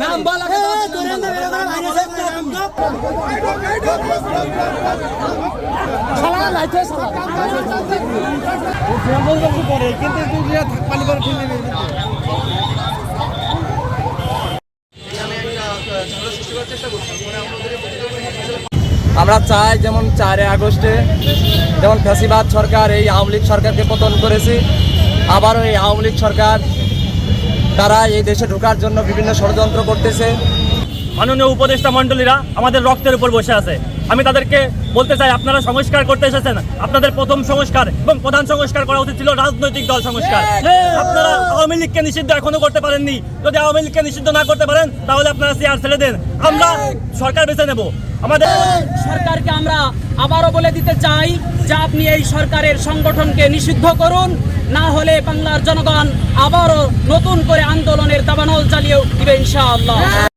নাম বলা আমরা চাই যেমন চারে আগস্টে যেমন ফ্যাসিবাদ সরকার এই আওয়ামী লীগ সরকারকে পতন করেছে আবারও এই আওয়ামী লীগ সরকার, তারা এই দেশে ঢোকার জন্য বিভিন্ন ষড়যন্ত্র করতেছে। মাননীয় উপদেষ্টা মণ্ডলীরা আমাদের রক্তের উপর বসে আছে। আমি তাদেরকে বলতে চাই, আপনারা সংস্কার করতে এসেছেন। আপনাদের প্রথম সংস্কার এবং প্রধান সংস্কার করা উচিত ছিল রাজনৈতিক দল সংস্কার। আপনারা আওয়ামী লীগকে নিষিদ্ধ এখনও করতে পারেননি। যদি আওয়ামী লীগকে নিষিদ্ধ না করতে পারেন, তাহলে আপনারা চেয়ার ছেড়ে দেন। আমরা সরকার বেছে নেব। আমাদের সরকারকে আমরা আবারও বলে দিতে চাই যে আপনি এই সরকারের সংগঠনকে নিষিদ্ধ করুন, না হলে বাংলার জনগণ আবারও নতুন করে আন্দোলনের দাবানল চালিয়ে দিবে ইনশাআল্লাহ।